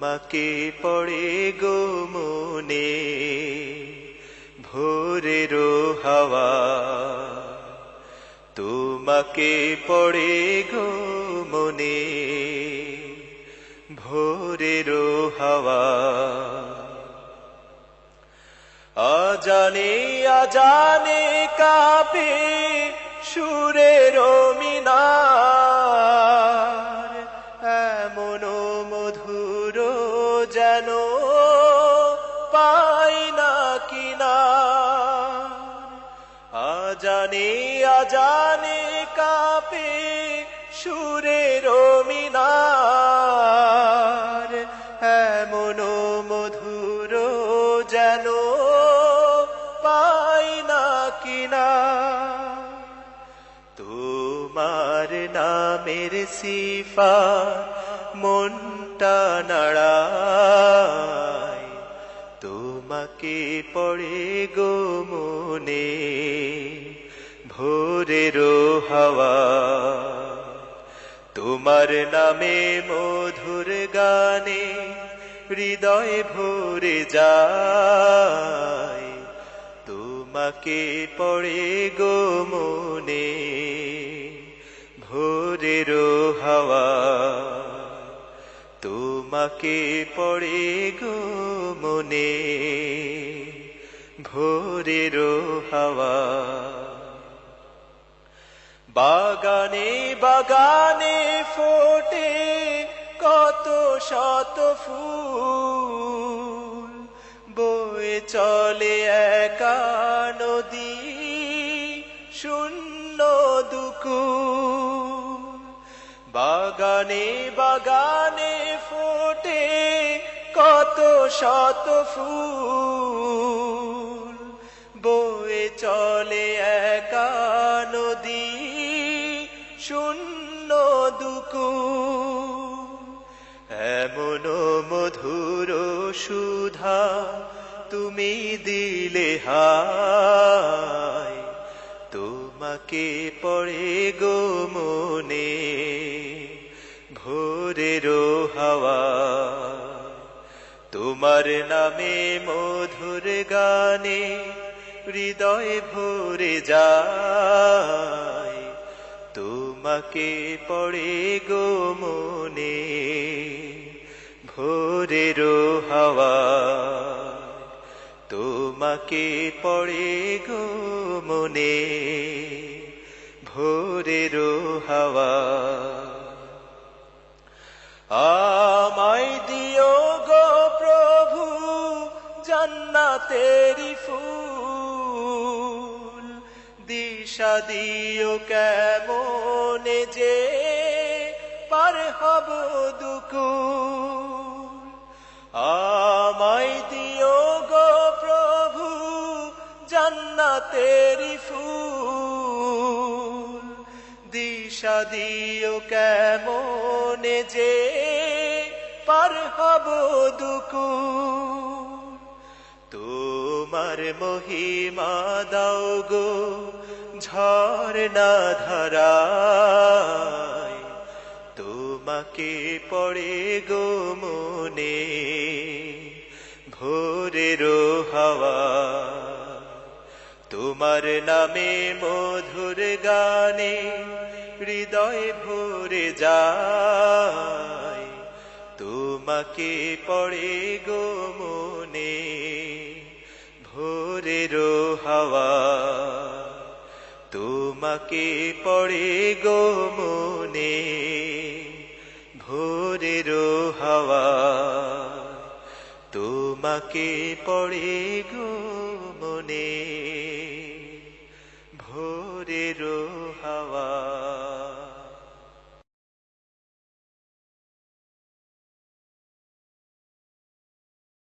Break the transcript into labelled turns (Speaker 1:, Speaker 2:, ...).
Speaker 1: তোমাকে পড়ে গো মনে, ভোরের হাওয়া। তোমাকে পড়ে গো মনে, ভোরের হাওয়া। আজানে আজানে কাপে সুরের মিনার আজানে আজানে কাপে সুরের মিনার এমন মধুর যেন পাই না কিনা। তোমার নামের সিফা মনটা নাড়ায়। তোমাকে পড়ে গো মনে। ভোরের হাওয়া। তোমার নামে মধুর গানে হৃদয় ভরে যায়। তোমাকে পড়ে গো মনে ভোরের হাওয়া। তোমাকে পড়ে গো মনে ভোরের হাওয়া। বাগানে বাগানে ফোটে কত শত ফুল। বয়ে চলে একা নদী, শূন্য দুকু বাগানে বাগানে ফোটে কত শত ফুল। এমন মধুর সুধা তুমি দিলে হায়, তোমাকে পড়ে গো মনে ভোরের হাওয়া। তোমার নামে মধুর গানে হৃদয় ভরে যায়। তোমাকে পড়ে গো মনে, ভোরের হাওয়া। তোমাকে পড়ে গো মনে, ভোরের হাওয়া। আমায় দিও গো প্রভু জান্নাতেরি ফুল। দিশা দিও কেমনে যে পার হব দুকুল। আমায় দিও গো প্রভু জান্নাতেরি ফুল। দিশা দিও কেমনে যে পার হব দুকুল। তোমার মহিমা দাও গো, ঝর্ণা ধারায়। তোমাকে পড়ে গো মনে, ভোরের হাওয়া। তোমার নামে মধুর গানে হৃদয় ভরে যায়। তোমাকে পড়ে গো মনে ভোরের হাওয়া। তোমাকে পড়ে গো মনে ভোরের হাওয়া। তোমাকে পড়ে গো মনে ভোরের হাওয়া।